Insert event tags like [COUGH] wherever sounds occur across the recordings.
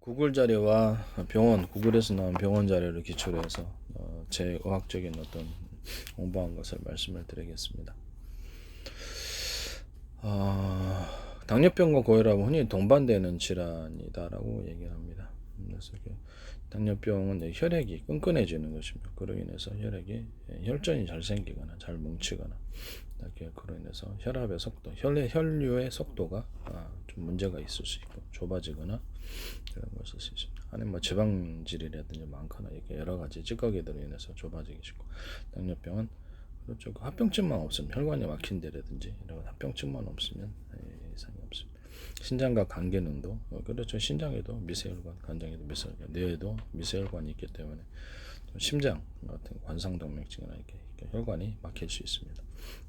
구글 자료와 병원, 구글에서 나온 병원 자료를 기초로 해서 어, 제 의학적인 어떤 공부한 것을 말씀을 드리겠습니다. 어, 당뇨병과 고혈압은 흔히 동반되는 질환이다라고 얘기를 합니다. 그래서 당뇨병은 혈액이 끈끈해지는 것입니다. 그로 인해서 혈액이 혈전이 잘 생기거나 잘 뭉치거나 그로 인해서 혈압의 속도, 혈의 혈류의 속도가 아, 좀 문제가 있을 수 있고 좁아지거나 그런 것을 수 있습니다. 안에 뭐 지방질이라든지 많거나 이렇게 여러 가지 찌꺼기들로 인해서 좁아지기 쉽고 당뇨병은 그렇죠. 그 합병증만 없으면 혈관이 막힌 데라든지 이런 합병증만 없으면 예, 이상이 없습니다. 신장과 간 기능도 어, 그렇죠. 신장에도 미세혈관, 간장에도 미세혈관, 뇌에도 미세혈관이 있기 때문에 또 심장 같은 관상동맥증이나 이렇게 혈관이 막힐 수 있습니다.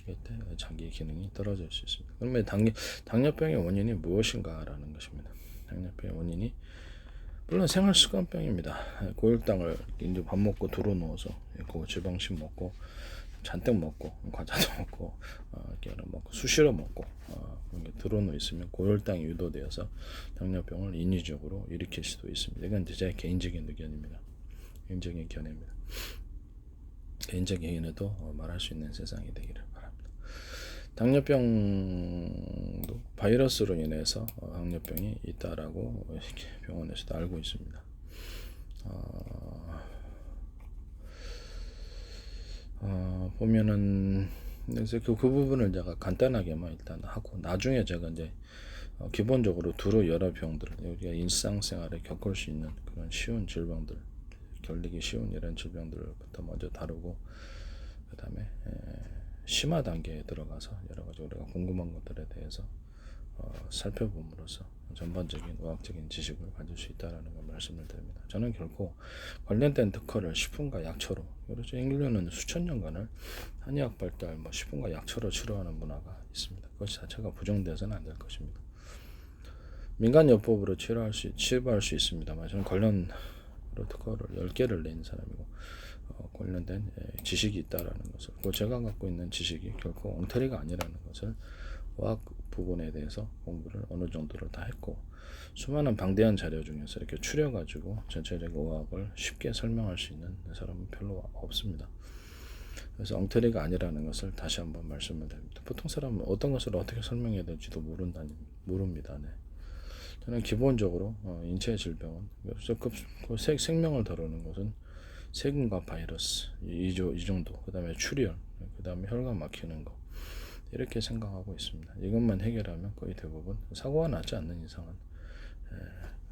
이때 자기 기능이 떨어질 수 있습니다. 그러면 당뇨, 당뇨병의 원인이 무엇인가라는 것입니다. 당뇨병의 원인이 물론 생활 습관병입니다. 고혈당을 이제 밥 먹고 들어 누워서 고 지방식 먹고 잔뜩 먹고 과자도 [LAUGHS] 먹고 어, 이렇게 먹고 수시로 먹고 어, 들어누 있으면 고혈당이 유도되어서 당뇨병을 인위적으로 일으킬 수도 있습니다. 이건 제 개인적인 의견입니다. 개인적인 견해입니다. 개인적인 견해도 어, 말할 수 있는 세상이 되기를 바랍니다. 당뇨병도 바이러스로 인해서 어, 당뇨병이 있다라고 병원에서도 알고 있습니다. 어, 어, 보면은 그래서 그, 그 부분을 제가 간단하게만 일단 하고 나중에 제가 이제 어, 기본적으로 두루 여러 병들 우리가 일상생활에 겪을 수 있는 그런 쉬운 질병들 결리기 쉬운 이런 질병들부터 먼저 다루고 그 다음에 심화 단계에 들어가서 여러 가지 우리가 궁금한 것들에 대해서 어, 살펴봄으로써 전반적인 의학적인 지식을 가질 수 있다라는 걸 말씀을 드립니다. 저는 결코 관련된 특허를 식품과 약초로 그렇죠. 인류는 수천 년간을 한의학 발달, 뭐 식품과 약초로 치료하는 문화가 있습니다. 그것 자체가 부정돼서는 안 될 것입니다. 민간 요법으로 치료할 수 치료할 수 있습니다만 저는 관련으로 특허를 10개를 낸 사람이고 어, 관련된 예, 지식이 있다라는 것을 그 제가 갖고 있는 지식이 결코 엉터리가 아니라는 것을 의학 부분에 대해서 공부를 어느 정도로 다 했고 수많은 방대한 자료 중에서 이렇게 추려가지고 전체적인 의학을 쉽게 설명할 수 있는 사람은 별로 없습니다. 그래서 엉터리가 아니라는 것을 다시 한번 말씀을 드립니다. 보통 사람은 어떤 것을 어떻게 설명해야 될지도 모른다니 모릅니다. 네. 저는 기본적으로 어, 인체 질병은 그, 그 생, 생명을 다루는 것은 세균과 바이러스 이, 이 정도 그 다음에 출혈 그 다음에 혈관 막히는 거 이렇게 생각하고 있습니다. 이것만 해결하면 거의 대부분 사고가 나지 않는 이상은 에,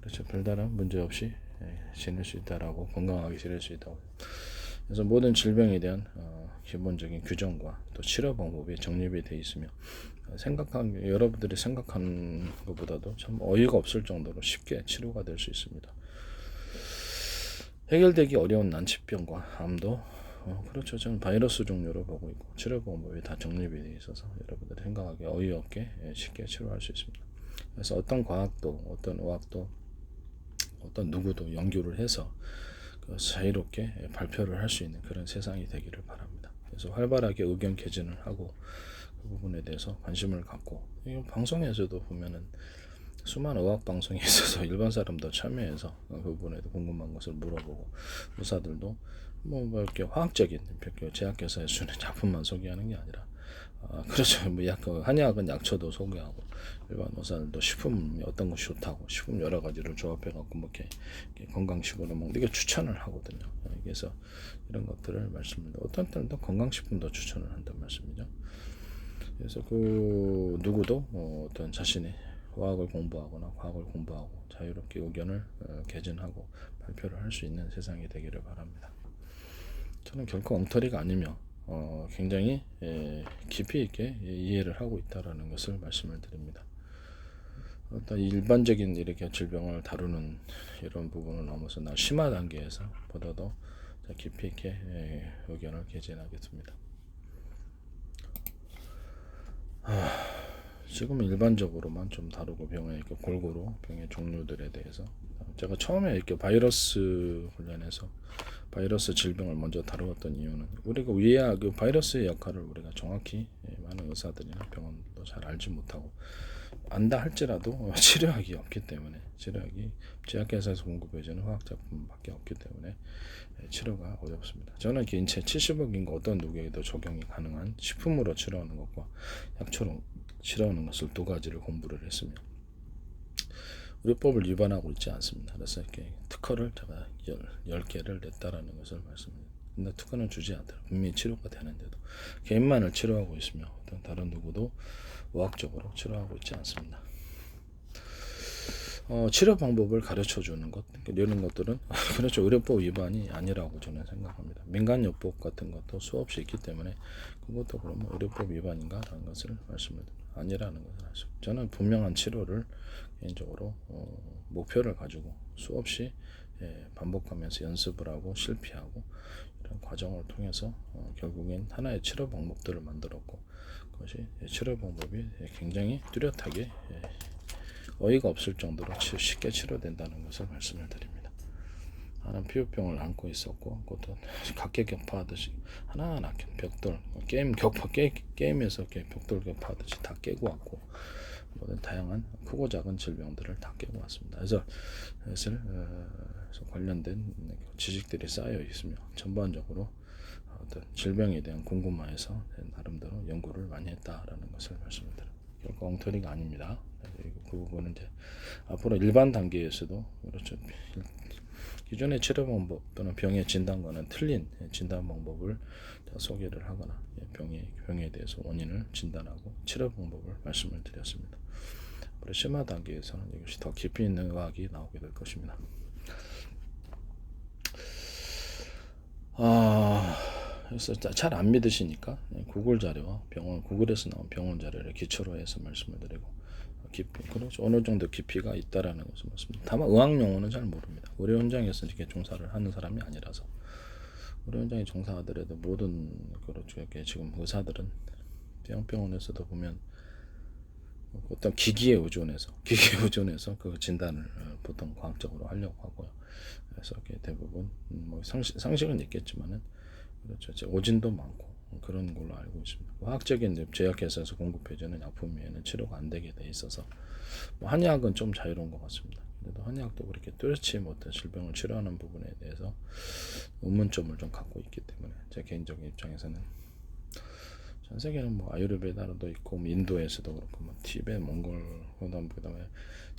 그렇죠 별다른 문제 없이 에, 지낼 수 있다라고 건강하게 지낼 수 있다고. 그래서 모든 질병에 대한 어, 기본적인 규정과 또 치료 방법이 정립이 돼 있으며 어, 생각한 여러분들이 생각하는 것보다도 참 어이가 없을 정도로 쉽게 치료가 될 수 있습니다. 해결되기 어려운 난치병과 암도 어, 그렇죠. 저는 바이러스 종류로 보고 있고 치료 방법이 다 정립이 되어 있어서 여러분들이 생각하기 어이없게 예, 쉽게 치료할 수 있습니다. 그래서 어떤 과학도 어떤 의학도 어떤 누구도 연구를 해서 그 자유롭게 예, 발표를 할 수 있는 그런 세상이 되기를 바랍니다. 그래서 활발하게 의견 개진을 하고 그 부분에 대해서 관심을 갖고 이 방송에서도 보면은 수많은 의학 방송에 있어서 [LAUGHS] 일반 사람도 참여해서 그 부분에도 궁금한 것을 물어보고 의사들도 뭐, 뭐 이렇게 화학적인 그 제약회사에 쓰는 [LAUGHS] 작품만 소개하는 게 아니라 아, 그렇죠. 뭐 약, 그 한의학은 약초도 소개하고 일반 의사들도 식품이 어떤 것이 좋다고 식품 여러 가지를 조합해 갖고 뭐 이렇게, 건강식으로 먹는 게 추천을 하거든요. 그래서 이런 것들을 말씀을 어떤 때는 또 건강식품도 추천을 한다는 말씀이죠. 그래서 그 누구도 어, 어떤 자신의 과학을 공부하거나 과학을 공부하고 자유롭게 의견을 어, 개진하고 발표를 할 수 있는 세상이 되기를 바랍니다. 저는 결코 엉터리가 아니며 어, 굉장히 예, 깊이 있게 이해를 하고 있다라는 것을 말씀을 드립니다. 어떤 일반적인 이렇게 질병을 다루는 이런 부분을 넘어서 나 심화 단계에서 보다도 깊이 있게 예, 의견을 개진하겠습니다. 하, 지금 일반적으로만 좀 다루고 병의 이렇게 골고루 병의 종류들에 대해서 제가 처음에 이렇게 바이러스 관련해서 바이러스 질병을 먼저 다루었던 이유는 우리가 위에 그 바이러스의 역할을 우리가 정확히 예, 많은 의사들이나 병원도 잘 알지 못하고 안다 할지라도 [LAUGHS] 치료약이 없기 때문에 치료약이 제약회사에서 공급해주는 화학제품밖에 없기 때문에 예, 치료가 어렵습니다. 저는 개인체 70억 인구 어떤 누구에게도 적용이 가능한 식품으로 치료하는 것과 약초로 치료하는 것을 두 가지를 공부를 했으며 의료법을 위반하고 있지 않습니다. 그래서 이렇게 특허를 제가 열, 10 개를 냈다라는 것을 말씀드립니다. 근데 특허는 주지 않더라. 분명히 치료가 되는데도 개인만을 치료하고 있으며 어떤 다른 누구도 의학적으로 치료하고 있지 않습니다. 어, 치료 방법을 가르쳐 주는 것 이런 것들은 [LAUGHS] 그렇죠 의료법 위반이 아니라고 저는 생각합니다. 민간요법 같은 것도 수없이 있기 때문에 그것도 그러면 의료법 위반인가라는 것을 말씀을. 아니라는 것을 아시죠. 저는 분명한 치료를 개인적으로 어, 목표를 가지고 수없이 예, 반복하면서 연습을 하고 실패하고 이런 과정을 통해서 어, 결국엔 하나의 치료 방법들을 만들었고 그것이 예, 치료 방법이 예, 굉장히 뚜렷하게 예, 어이가 없을 정도로 치- 쉽게 치료된다는 것을 말씀을 드립니다. 나는 피부병을 안고 있었고 그것도 [LAUGHS] 각계 격파하듯이 하나하나 벽돌 게임 격파 게, 이렇게 벽돌 격파하듯이 다 깨고 왔고 모든 다양한 크고 작은 질병들을 다 깨고 왔습니다. 그래서 그것을 어, 관련된 지식들이 쌓여 있으며 전반적으로 어떤 질병에 대한 궁금해서 나름대로 연구를 많이 했다라는 것을 말씀드립니다. 결코 엉터리가 아닙니다. 그리고 그 부분은 이제 앞으로 일반 단계에서도 그렇죠. 기존의 치료 방법 또는 병의 진단과는 틀린 진단 방법을 다 소개를 하거나 병의 병에 대해서 원인을 진단하고 치료 방법을 말씀을 드렸습니다. 앞으로 심화 단계에서는 이것이 더 깊이 있는 의학이 나오게 될 것입니다. 아, 그래서 잘 안 믿으시니까 구글 자료와 병원 구글에서 나온 병원 자료를 기초로 해서 말씀을 드리고 깊이 그렇죠 어느 정도 깊이가 있다라는 것을 말씀드립니다. 다만 의학 용어는 잘 모릅니다. 의료 현장에서 이렇게 종사를 하는 사람이 아니라서 의료 현장에 종사하더라도 모든 그렇죠 이렇게 지금 의사들은 대형병원에서도 보면 어떤 기기에 의존해서 기기에 [LAUGHS] 의존해서 그 진단을 어, 보통 과학적으로 하려고 하고요. 그래서 이렇게 대부분 음, 뭐 상식, 상식은 있겠지만은 그렇죠. 오진도 많고 그런 걸로 알고 있습니다. 화학적인 이제 제약회사에서 공급해주는 약품에는 치료가 안 되게 돼 있어서 뭐 한의학은 좀 자유로운 것 같습니다. 그래도 한의학도 그렇게 뚜렷이 못한 질병을 치료하는 부분에 대해서 의문점을 좀 갖고 있기 때문에 제 개인적인 입장에서는 전 세계는 뭐 아유르베다도 있고 뭐 인도에서도 그렇고 뭐 티베트, 몽골 그다음 그다음에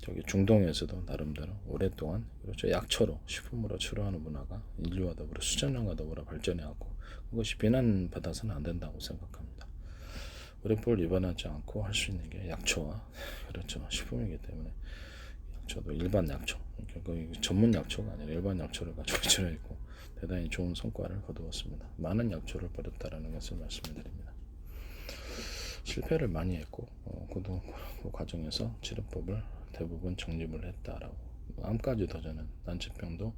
저기 중동에서도 나름대로 오랫동안 그렇죠 약초로 식품으로 치료하는 문화가 인류와 더불어 수천 년과 더불어 발전해 왔고 그것이 비난받아서는 안 된다고 생각합니다. 의료법을 위반하지 않고 할 수 있는 게 약초와 [LAUGHS] 그렇죠 식품이기 때문에 약초도 일반 약초 전문 약초가 아니라 일반 약초를 가지고 [LAUGHS] 치료했고 대단히 좋은 성과를 거두었습니다. 많은 약초를 버렸다라는 것을 말씀드립니다. 실패를 많이 했고 어, 그도 그 과정에서 치료법을 대부분 정립을 했다라고 암까지 더 저는 난치병도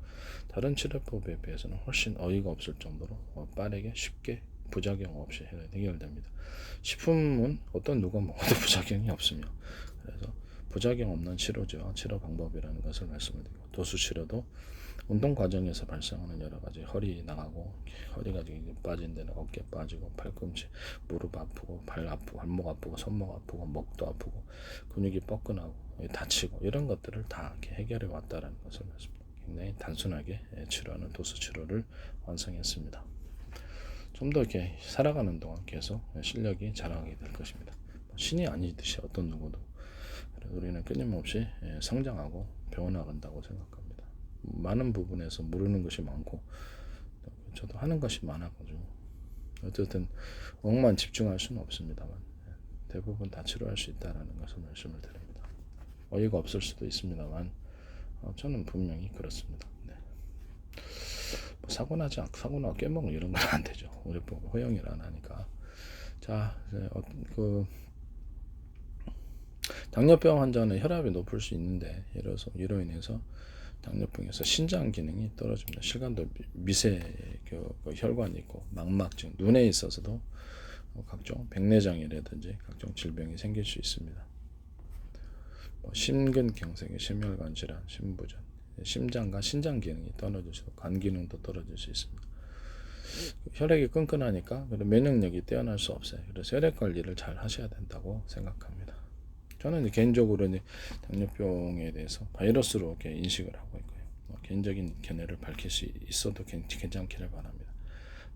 다른 치료법에 비해서는 훨씬 어이가 없을 정도로 어, 빠르게 쉽게 부작용 없이 해- 해결됩니다. 식품은 어떤 누가 먹어도 [LAUGHS] 부작용이 없으며 그래서 부작용 없는 치료제와 치료 방법이라는 것을 말씀을 드리고 도수 치료도 운동 과정에서 발생하는 여러 가지 허리 나가고 허리가 빠진 데는 어깨 빠지고 팔꿈치 무릎 아프고 발 아프고 발목 아프고 손목 아프고 목도 아프고 근육이 뻐근하고 다치고 이런 것들을 다 해결해 왔다라는 것을 말씀드립니다. 굉장히 단순하게 예, 치료하는 도수 치료를 완성했습니다. 좀 더 이렇게 살아가는 동안 계속 실력이 자라게 될 것입니다. 신이 아니듯이 어떤 누구도 우리는 끊임없이 예, 성장하고 배워나간다고 생각합니다. 많은 부분에서 모르는 것이 많고 저도 하는 것이 많아가지고 어쨌든 억만 집중할 수는 없습니다만 예, 대부분 다 치료할 수 있다라는 것을 말씀을 드립니다. 어이가 없을 수도 있습니다만 어, 저는 분명히 그렇습니다. 네. 뭐 사고 나지 않고 사고 나고 깨먹는 이런 건 안 되죠. 우리 뭐 허용을 안 하니까. 자, 어, 그 당뇨병 환자는 혈압이 높을 수 있는데 이로서 이로 인해서 당뇨병에서 신장 기능이 떨어집니다. 실관도 미- 미세 그, 그 혈관이 있고 망막증, 눈에 있어서도 뭐 각종 백내장이라든지 각종 질병이 생길 수 있습니다. 뭐 심근경색의 심혈관 질환, 심부전, 심장과 신장 기능이 떨어지고 간 기능도 떨어질 수 있습니다. 혈액이 끈끈하니까 그리고 면역력이 뛰어날 수 없어요. 그래서 혈액 관리를 잘 하셔야 된다고 생각합니다. 저는 이제 개인적으로 이제 당뇨병에 대해서 바이러스로 이렇게 인식을 하고 있고요. 어, 개인적인 견해를 밝힐 수 있어도 괜- 괜찮기를 바랍니다.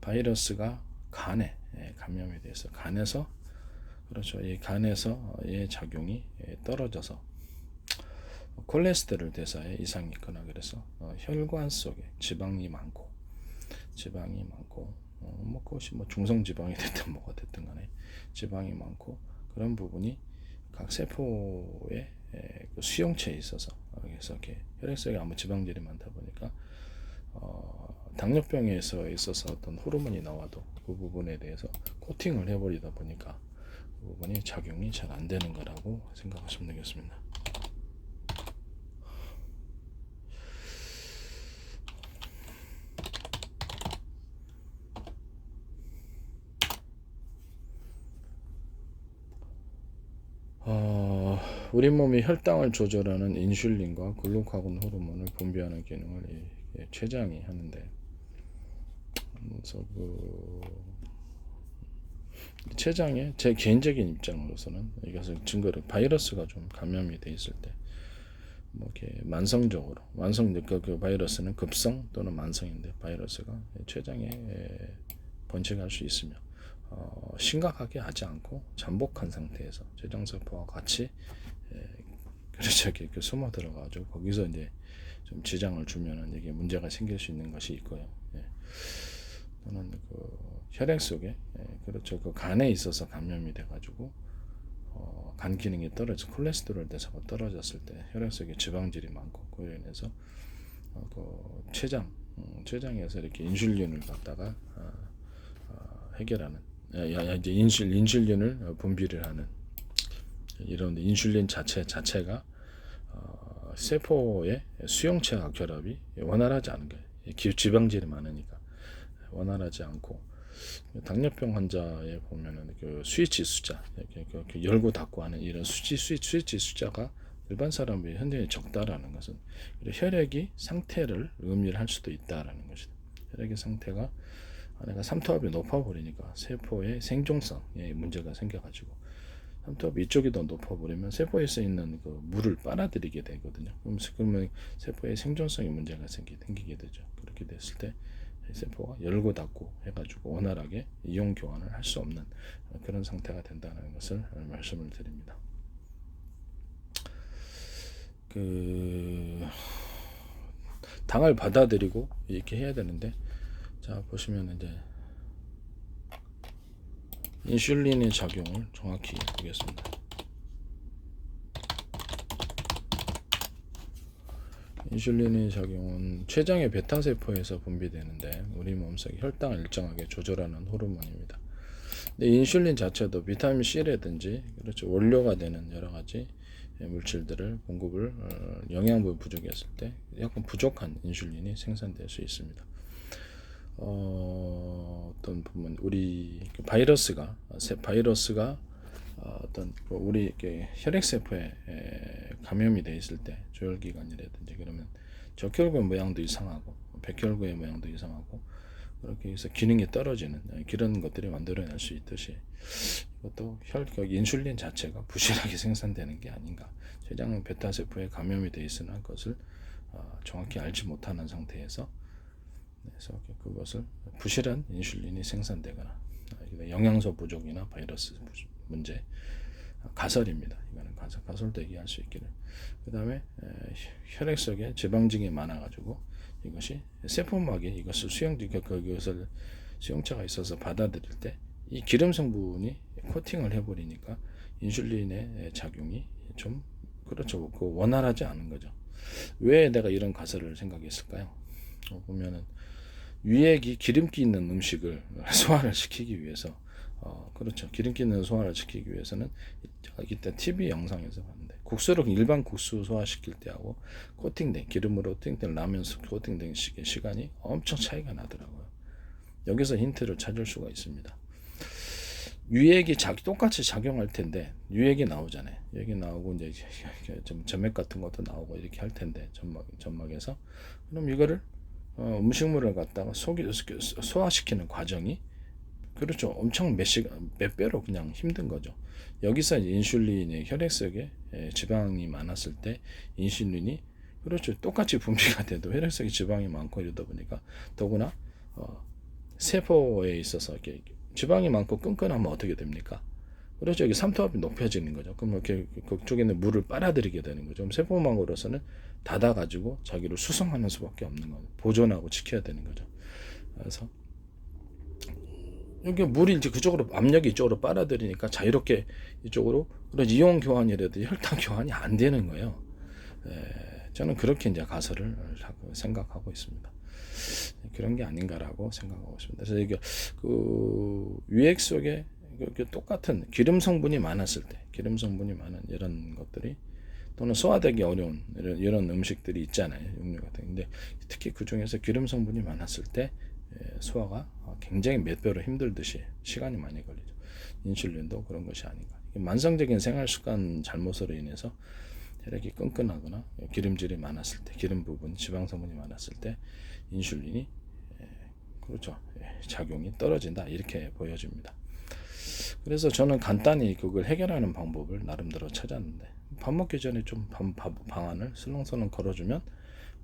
바이러스가 간에 예, 감염에 대해서 간에서 그렇죠. 이 간에서 의 작용이 예, 떨어져서 콜레스테롤 대사에 이상이 있거나 그래서 어, 혈관 속에 지방이 많고 지방이 많고 어, 뭐 그것이 뭐 중성 지방이 됐든 뭐가 됐든 간에 지방이 많고 그런 부분이 각 세포의 에, 그 수용체에 있어서 어, 그래서 이렇게 혈액 속에 아무 지방질이 많다 보니까 어, 당뇨병에서 있어서 어떤 호르몬이 나와도 그 부분에 대해서 코팅을 해버리다 보니까 그 부분이 작용이 잘 안 되는 거라고 생각하시면 되겠습니다. 어, 우리 몸이 혈당을 조절하는 인슐린과 글루카곤 호르몬을 분비하는 기능을 이, 이 췌장이 하는데 그래서 그 췌장의 제 개인적인 입장으로서는 이것을 증거를 바이러스가 좀 감염이 돼 있을 때 뭐 이렇게 만성적으로 만성 그, 그 바이러스는 급성 또는 만성인데 바이러스가 췌장에 에, 번식할 수 있으며 어, 심각하게 하지 않고 잠복한 상태에서 췌장세포와 같이 에, 그렇죠 이렇게 그 숨어 들어가지고 거기서 이제 좀 지장을 주면은 이게 문제가 생길 수 있는 것이 있고요. 예. 또는 그 혈액 속에 예, 그렇죠 그 간에 있어서 감염이 돼가지고 어, 간 기능이 떨어져 콜레스테롤 대사가 떨어졌을 때 혈액 속에 지방질이 많고 그로 인해서 어, 그 췌장 음, 췌장에서 이렇게 인슐린을 갖다가 어, 어, 해결하는 야, 야, 이제 인슐 인슐린을 어, 분비를 하는 이런 인슐린 자체 자체가 어, 세포의 수용체와 결합이 원활하지 않은 거예요. 기- 지방질이 많으니까 원활하지 않고 당뇨병 환자에 보면은 그 스위치 숫자 이렇게 그- 그 열고 닫고 하는 이런 수치 스위치, 스위치 숫자가 일반 비해 현저히 적다라는 것은 혈액이 상태를 의미할 수도 있다라는 것이다. 혈액의 상태가 내가 삼투압이 높아 버리니까 세포의 생존성에 문제가 생겨가지고 삼투압 이쪽이 더 높아버리면 세포에 서 있는 그 물을 빨아들이게 되거든요. 그러면 세포의 생존성에 문제가 생기, 생기게 되죠. 그렇게 됐을 때 세포가 열고 닫고 해가지고 원활하게 이용 교환을 할 수 없는 그런 상태가 된다는 것을 말씀을 드립니다. 그 당을 받아들이고 이렇게 해야 되는데 자 보시면 이제 인슐린의 작용을 정확히 보겠습니다. 인슐린의 작용은 췌장의 베타 세포에서 분비되는데 우리 몸속에 혈당을 일정하게 조절하는 호르몬입니다. 근데 인슐린 자체도 비타민 C라든지 그렇죠 원료가 되는 여러 가지 물질들을 공급을 어, 영양분 부족했을 때 약간 부족한 인슐린이 생산될 수 있습니다. 어, 어떤 부분 우리 그 바이러스가 세- 바이러스가 어, 어떤 그 우리 혈액 세포에 에, 감염이 돼 있을 때 조혈기관이라든지 그러면 적혈구 모양도 이상하고 백혈구의 모양도 이상하고 그렇게 해서 기능이 떨어지는 에, 그런 것들이 만들어낼 수 있듯이 이것도 혈그 인슐린 자체가 부실하게 생산되는 게 아닌가. 췌장 베타 세포에 감염이 돼 있으나 그것을 어, 정확히 알지 못하는 상태에서 그래서 그것을 부실한 인슐린이 생산되거나 아, 영양소 부족이나 바이러스 부- 문제 아, 가설입니다. 이거는 가설 가설도 얘기할 수 있기를. 그 다음에 에, 혈액 속에 지방층이 많아가지고 이것이 세포막이 이것을 수용 그- 그것을 수용체가 있어서 받아들일 때 이 기름 성분이 코팅을 해버리니까 인슐린의 작용이 좀 그렇죠. 그 원활하지 않은 거죠. 왜 내가 이런 가설을 생각했을까요? 어, 보면은 유액이 기름기 있는 음식을 [LAUGHS] 소화를 시키기 위해서 어 그렇죠. 기름기 있는 소화를 시키기 위해서는 이때 TV 영상에서 봤는데 국수를 일반 국수 소화시킬 때하고 코팅된 기름으로 코팅된 라면 수 코팅된 시- 시간이 엄청 차이가 나더라고요. 여기서 힌트를 찾을 수가 있습니다. 유액이 자, 똑같이 작용할 텐데 유액이 나오잖아요. 여기 나오고 이제 [LAUGHS] 좀 점액 같은 것도 나오고 이렇게 할 텐데 점막 점막에서. 그럼 이거를 어, 음식물을 갖다가 속이 소화시키는 과정이 그렇죠. 엄청 몇 시간, 몇 배로 그냥 힘든 거죠. 여기서 이제 인슐린의 혈액 속에 예, 지방이 많았을 때 인슐린이 그렇죠. 똑같이 분비가 [LAUGHS] 돼도 혈액 속에 지방이 많고 이러다 보니까 더구나 어, 세포에 있어서 이렇게 지방이 많고 끈끈하면 어떻게 됩니까? 그렇죠. 이게 삼투압이 높여지는 거죠. 그럼 이렇게 그쪽에 있는 물을 빨아들이게 되는 거죠. 세포망으로서는 닫아가지고 자기를 수성하는 수밖에 없는 거죠. 보존하고 지켜야 되는 거죠. 그래서 여기 물이 이제 그쪽으로 압력이 이쪽으로 빨아들이니까 자유롭게 이쪽으로 그런 이온 교환이라든지 혈당 교환이 안 되는 거예요. 에, 저는 그렇게 이제 가설을 하고 생각하고 있습니다. 그런 게 아닌가라고 생각하고 있습니다. 그래서 이게 그 유액 속에 똑같은 기름 성분이 많았을 때, 기름 성분이 많은 이런 것들이 또는 소화되기 어려운 이런, 이런 음식들이 있잖아요. 육류 같은. 근데 특히 그 중에서 기름 성분이 많았을 때 예, 소화가 굉장히 몇 배로 힘들듯이 시간이 많이 걸리죠. 인슐린도 그런 것이 아닌가. 만성적인 생활 습관 잘못으로 인해서 혈액이 끈끈하거나 기름질이 많았을 때, 기름 부분, 지방 성분이 많았을 때 인슐린이 예, 그렇죠. 예, 작용이 떨어진다 이렇게 보여집니다. 그래서 저는 간단히 그걸 해결하는 방법을 나름대로 찾았는데 밥 먹기 전에 좀 방, 방안을 슬렁슬렁 걸어주면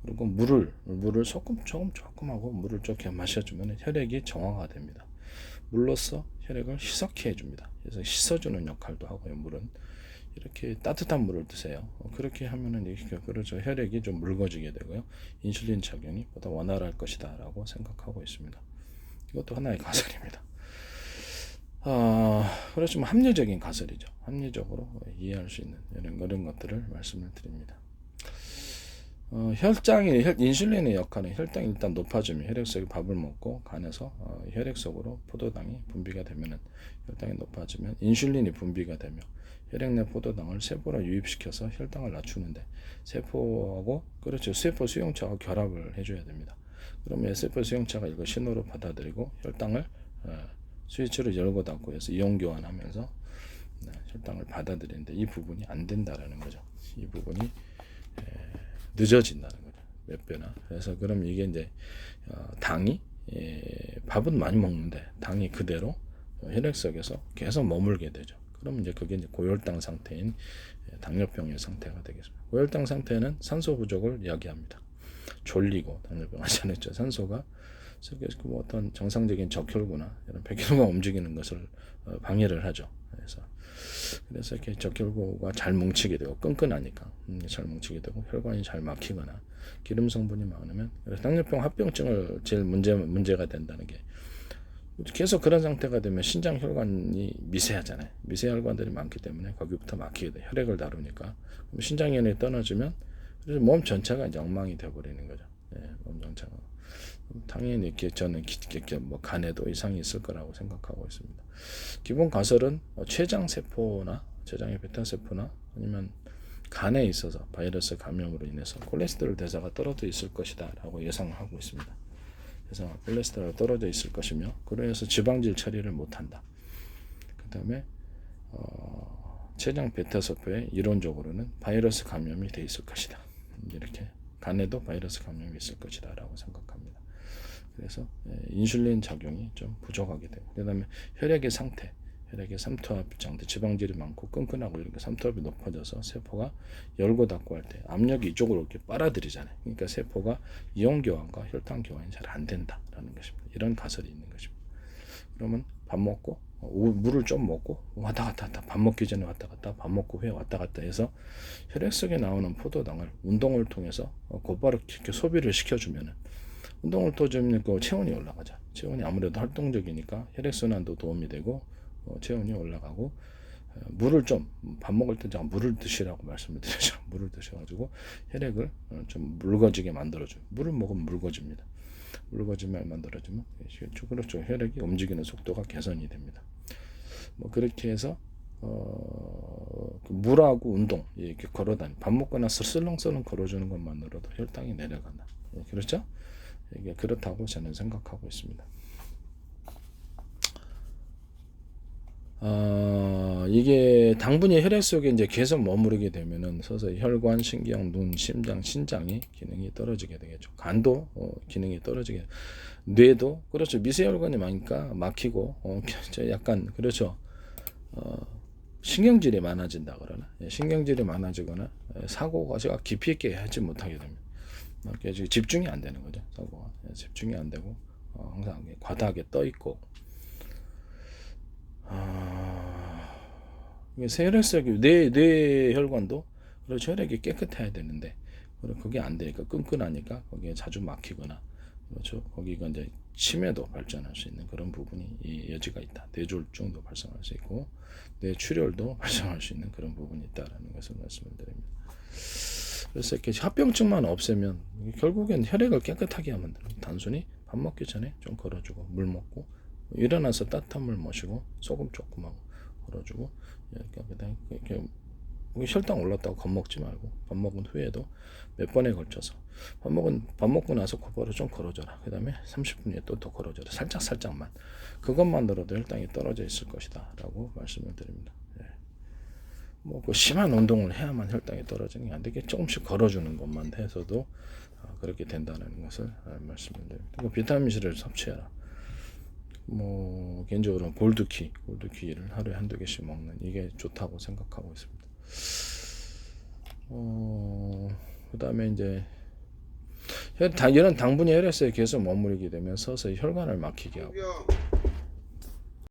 그리고 물을 물을 소금 조금 조금 하고 물을 조금 마셔주면 혈액이 정화가 됩니다. 물로써 혈액을 희석해 줍니다. 그래서 씻어주는 역할도 하고요. 물은 이렇게 따뜻한 물을 드세요. 그렇게 하면은 이렇게 그렇죠. 혈액이 좀 묽어지게 되고요. 인슐린 작용이 보다 원활할 것이다라고 생각하고 있습니다. 이것도 하나의 가설입니다. 아, 그렇지만 합리적인 가설이죠. 합리적으로 이해할 수 있는 이런 그런 것들을 말씀을 드립니다. 어, 혈장이 혈, 인슐린의 역할은 혈당이 일단 높아지면 혈액 속에 밥을 먹고 간에서 어, 혈액 속으로 포도당이 분비가 되면은 혈당이 높아지면 인슐린이 분비가 되며 혈액 내 포도당을 세포로 유입시켜서 혈당을 낮추는데 세포하고 그렇죠 세포 수용차가 결합을 해줘야 됩니다. 그러면 세포 수용차가 이거 신호로 받아들이고 혈당을 어, 스위치를 열고 닫고 해서 이온 교환하면서 네, 혈당을 받아들이는데 이 부분이 안 된다라는 거죠. 이 부분이 에, 늦어진다는 거죠. 몇 배나. 그래서 그럼 이게 이제 어, 당이 예, 밥은 많이 먹는데 당이 그대로 혈액 속에서 계속 머물게 되죠. 그럼 이제 그게 이제 고혈당 상태인 예, 당뇨병의 상태가 되겠습니다. 고혈당 상태는 산소 부족을 이야기합니다. 졸리고 당뇨병 하잖아요. 산소가 속에서 뭐 어떤 정상적인 적혈구나 이런 백혈구가 움직이는 것을 어, 방해를 하죠. 그래서 그래서 이렇게 적혈구가 잘 뭉치게 되고 끈끈하니까 음, 잘 뭉치게 되고 혈관이 잘 막히거나 기름 성분이 많으면 당뇨병 합병증을 제일 문제 문제가 된다는 게 계속 그런 상태가 되면 신장 혈관이 미세하잖아요. 미세 혈관들이 많기 때문에 거기부터 막히게 돼. 혈액을 다루니까 신장연이 떨어지면 그래서 몸 전체가 이제 엉망이 되어버리는 거죠. 당연히 이렇게 저는 뭐 간에도 이상이 있을 거라고 생각하고 있습니다. 기본 가설은 뭐 췌장 세포나 췌장의 베타 세포나 아니면 간에 있어서 바이러스 감염으로 인해서 콜레스테롤 대사가 떨어져 있을 것이다라고 예상하고 있습니다. 그래서 콜레스테롤 떨어져 있을 것이며 그래서 지방질 처리를 못한다. 그다음에 어, 췌장 베타 세포에 이론적으로는 바이러스 감염이 돼 있을 것이다. 이렇게 간에도 바이러스 감염이 있을 것이다라고 생각합니다. 그래서 예, 인슐린 작용이 좀 부족하게 되고 그다음에 혈액의 상태 혈액의 삼투압 장대 지방질이 많고 끈끈하고 이렇게 삼투압이 높아져서 세포가 열고 닫고 할 때 압력이 이쪽으로 이렇게 빨아들이잖아요. 그러니까 세포가 이온 교환과 혈당 교환이 잘 안 된다라는 것입니다. 이런 가설이 있는 것입니다. 그러면 밥 먹고 어, 물을 좀 먹고 왔다 갔다 왔다 밥 먹기 전에 왔다 갔다 밥 먹고 후에 왔다 갔다 해서 혈액 속에 나오는 포도당을 운동을 통해서 어, 곧바로 이렇게 소비를 시켜주면은 운동을 통해서 그 체온이 올라가죠. 체온이 아무래도 활동적이니까 혈액 순환도 도움이 되고 어, 체온이 올라가고 어, 물을 좀 밥 먹을 때 제가 물을 드시라고 말씀을 드리죠. [LAUGHS] 물을 드셔가지고 혈액을 어, 좀 묽어지게 만들어줘요. 물을 먹으면 묽어집니다. 묽어지면 만들어지면 그렇죠. 혈액이 움직이는 속도가 개선이 됩니다. 뭐 그렇게 해서 어, 그 물하고 운동 이렇게 걸어다니 밥 먹거나 슬렁슬렁 걸어주는 것만으로도 혈당이 내려간다. 예, 그렇죠? 이게 그렇다고 저는 생각하고 있습니다. 어, 이게 당분이 혈액 속에 이제 계속 머무르게 되면은 서서히 혈관, 신경, 눈, 심장, 신장이 기능이 떨어지게 되겠죠. 간도 어, 기능이 떨어지게, 뇌도 그렇죠. 미세혈관이 많으니까 막히고 어, [LAUGHS] 저 약간 그렇죠. 어, 신경질이 많아진다 그러나 예, 신경질이 많아지거나 예, 사고가 제가 깊이 있게 하지 못하게 됩니다. 어, 그래서 집중이 안 되는 거죠. 예, 집중이 안 되고 어, 항상 과다하게 떠 있고 아, 이게 세혈액석이 뇌, 뇌 혈관도 그렇죠 혈액이 깨끗해야 되는데 그게 안 되니까 끈끈하니까 거기에 자주 막히거나 그렇죠 거기가 이제 치매도 발전할 수 있는 그런 부분이 이 여지가 있다 뇌졸중도 발생할 수 있고 뇌출혈도 [LAUGHS] 발생할 수 있는 그런 부분이 있다라는 것을 말씀을 드립니다. 그래서 이렇게 합병증만 없애면 결국엔 혈액을 깨끗하게 하면 돼요. 단순히 밥 먹기 전에 좀 걸어주고 물 먹고 일어나서 따뜻한 물 마시고 소금 조금 하고 걸어주고 이렇게 이렇게 혈당 올랐다고 겁먹지 말고 밥 먹은 후에도 몇 번에 걸쳐서 밥 먹은 밥 먹고 나서 곧바로 좀 걸어줘라. 그다음에 30분 후에 또 더 걸어줘라. 살짝 살짝만 그것만으로도 혈당이 떨어져 있을 것이다라고 말씀을 드립니다. 예. 뭐그 심한 운동을 해야만 혈당이 떨어지는 게 안 되게 조금씩 걸어주는 것만 해서도 아, 그렇게 된다는 것을 아, 말씀을 드립니다. 그리고 비타민 C를 섭취해라. 뭐 개인적으로는 골드키, 골드키를 하루에 한두 개씩 먹는 이게 좋다고 생각하고 있습니다. 어, 그다음에 이제 혈, 당, 이런 당분이 혈액속에 계속 머무르게 되면 서서히 혈관을 막히게 하고 형